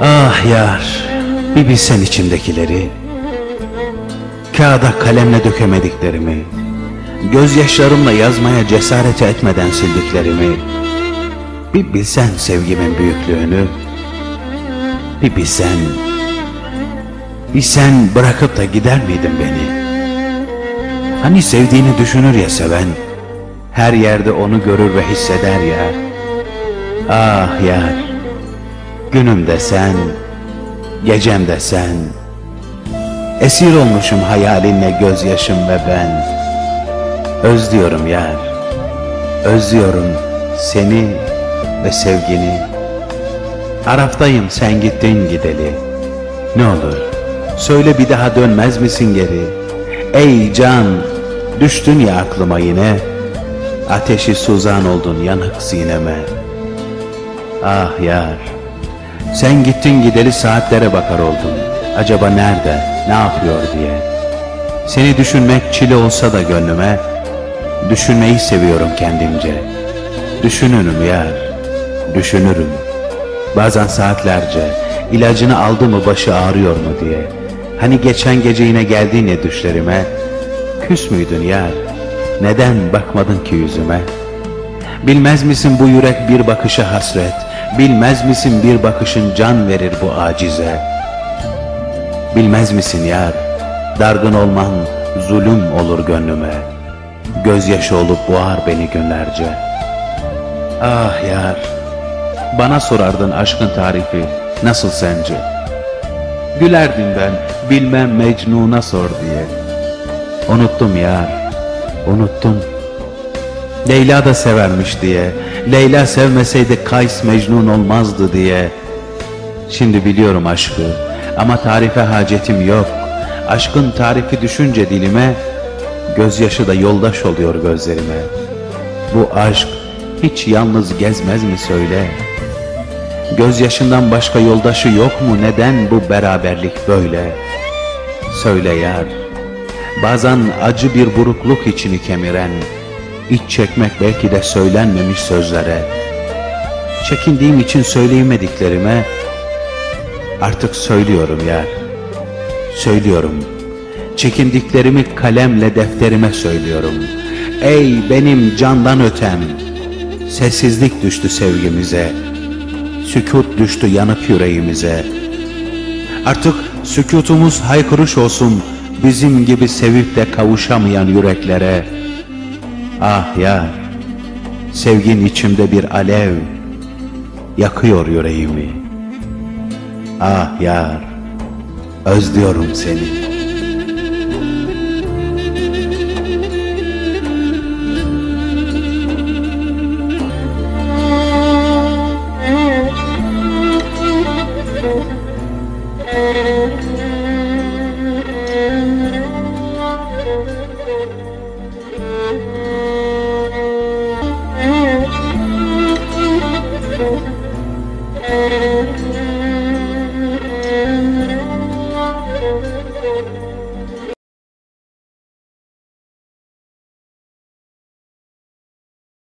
Ah yar, bir bilsen içimdekileri. Kağıda kalemle dökemediklerimi Gözyaşlarımla yazmaya cesaret etmeden sildiklerimi. Bir bilsen sevgimin büyüklüğünü Bir bilsen Bir sen bırakıp da gider miydin beni? Hani sevdiğini düşünür ya seven Her yerde onu görür ve hisseder ya. Ah yar Günüm de sen Gecem de sen Esir olmuşum hayalinle gözyaşım ve ben. Özlüyorum yar Özlüyorum seni ve sevgini. Araftayım sen gittin gideli. Ne olur söyle bir daha dönmez misin geri? Ey can düştün ya aklıma yine. Ateşi suzan oldun yanık sineme. Ah yar Sen gittin gideli saatlere bakar oldum Acaba nerede ne yapıyor diye. Seni düşünmek çile olsa da gönlüme Düşünmeyi seviyorum kendimce. Düşünürüm yar Düşünürüm. Bazen saatlerce ilacını aldı mı başı ağrıyor mu diye. Hani geçen gece yine geldin ya düşlerime. Küs müydün yar? Neden bakmadın ki yüzüme? Bilmez misin bu yürek bir bakışa hasret Bilmez misin bir bakışın can verir bu acize? Bilmez misin yar Dargın olman zulüm olur gönlüme. Gözyaşı olup boğar beni günlerce. Ah yar Bana sorardın aşkın tarifi Nasıl sence? Gülerdim ben bilmem Mecnun'a sor diye. Unuttum yar Unuttum Leyla da severmiş diye. Leyla sevmeseydi Kays Mecnun olmazdı diye. Şimdi biliyorum aşkı. Ama tarife hacetim yok. Aşkın tarifi düşünce dilime Gözyaşı da yoldaş oluyor gözlerime. Bu aşk hiç yalnız gezmez mi söyle? Gözyaşından başka yoldaşı yok mu? Neden bu beraberlik böyle? Söyle yar. Bazen acı bir burukluk içini kemiren iç çekmek belki de söylenmemiş sözlere. Çekindiğim için söyleyemediklerime Artık söylüyorum yar Söylüyorum. Çekindiklerimi kalemle defterime söylüyorum. Ey benim candan ötem Sessizlik düştü sevgimize. Sükut düştü yanık yüreğimize. Artık sükutumuz haykırış olsun Bizim gibi sevip de kavuşamayan yüreklere Ah yar Sevgin içimde bir alev Yakıyor yüreğimi. Ah yar Özlüyorum seni